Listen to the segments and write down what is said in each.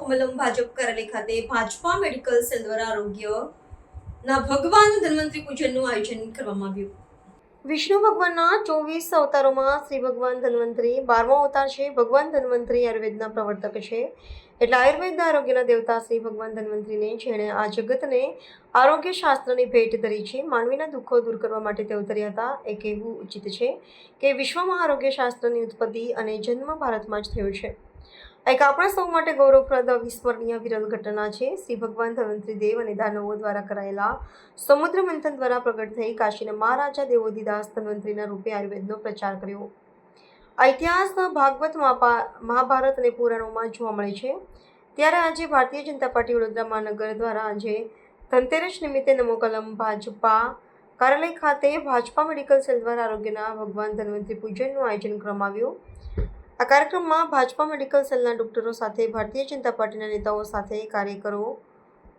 કમલમ ભાજપ કાર્યાલય ખાતે Bhajpa medical cell દ્વારા આરોગ્યના ભગવાન ધન્વંતરી પૂજનનું આયોજન કરવામાં આવ્યું. વિષ્ણુ ભગવાનના ચોવીસ અવતારોમાં શ્રી ભગવાન ધન્વંતરી, બારમો અવતાર છે. ભગવાન ધન્વંતરી આયુર્વેદના પ્રવર્તક છે. એટલે આયુર્વેદના આરોગ્યના દેવતા શ્રી ભગવાન ધન્વંતરીને જેણે આ જગતને આરોગ્ય શાસ્ત્રની ભેટ ધરી છે, માનવીના દુઃખો દૂર કરવા માટે તે ઉતર્યા હતા, એ કહેવું ઉચિત છે કે વિશ્વમાં આરોગ્ય શાસ્ત્રની ઉત્પત્તિ અને જન્મ ભારતમાં જ થયો છે. એક આપણા સૌ માટે ગૌરવપ્રદ વિસ્મરણીય વિરલ ઘટના છે. શ્રી ભગવાન ધન્વંતરી દેવ અને દાનવો દ્વારા કરાયેલા સમુદ્ર મંથન દ્વારા પ્રગટ થઈ કાશીના મહારાજા દેવોદીદાસ ધન્વંતરીના રૂપે આયુર્વેદનો પ્રચાર કર્યો. આ ભાગવત મહાપા- મહાભારત અને પુરાણોમાં જોવા મળે છે. ત્યારે આજે ભારતીય જનતા પાર્ટી વડોદરા મહાનગર દ્વારા આજે ધનતેરસ નિમિત્તે નમો કલમ ભાજપા કાર્યાલય ખાતે ભાજપા મેડિકલ સેલ દ્વારા આરોગ્યના ભગવાન ધન્વંતરી પૂજનનું આયોજન કરવામાં આવ્યું. આ કાર્યક્રમમાં ભાજપા મેડિકલ સેલના ડોક્ટરો સાથે ભારતીય જનતા પાર્ટીના નેતાઓ સાથે કાર્યકરો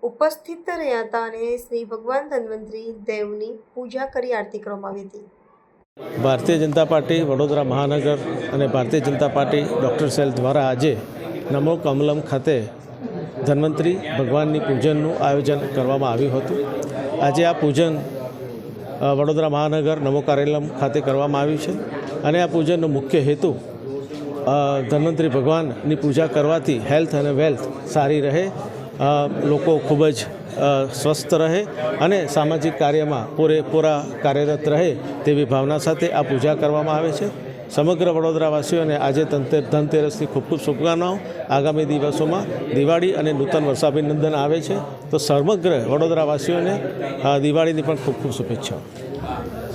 ઉપસ્થિત રહ્યા હતા અને શ્રી ભગવાન ધન્વંતરી દેવની પૂજા કરી આરતી કરવામાં આવી હતી. ભારતીય જનતા પાર્ટી, વડોદરા મહાનગર અને Bharatiya Janata party doctor cell દ્વારા આજે નમો કમલમ ખાતે ધન્વંતરી ભગવાનની પૂજનનું આયોજન કરવામાં આવ્યું હતું. આજે આ પૂજન વડોદરા મહાનગર નમો કાર્યલમ ખાતે કરવામાં આવ્યું છે અને આ પૂજનનો મુખ્ય હેતુ ધન્વંતરી ભગવાનની પૂજા કરવાથી હેલ્થ અને વેલ્થ સારી રહે લોકો ખૂબ જ સ્વસ્થ રહે અને સામાજિક કાર્યમાં પૂરેપૂરા કાર્યરત રહે તેવી ભાવના સાથે આ પૂજા કરવામાં આવે છે. સમગ્ર વડોદરાવાસીઓને આજે ધનતે- ધનતેરસની ખૂબ ખૂબ શુભકામનાઓ. આગામી દિવસોમાં દિવાળી અને નૂતન વર્ષાભિનંદન આવે છે. તો સમગ્ર વડોદરાવાસીઓને દિવાળીની પણ ખૂબ ખૂબ શુભેચ્છાઓ.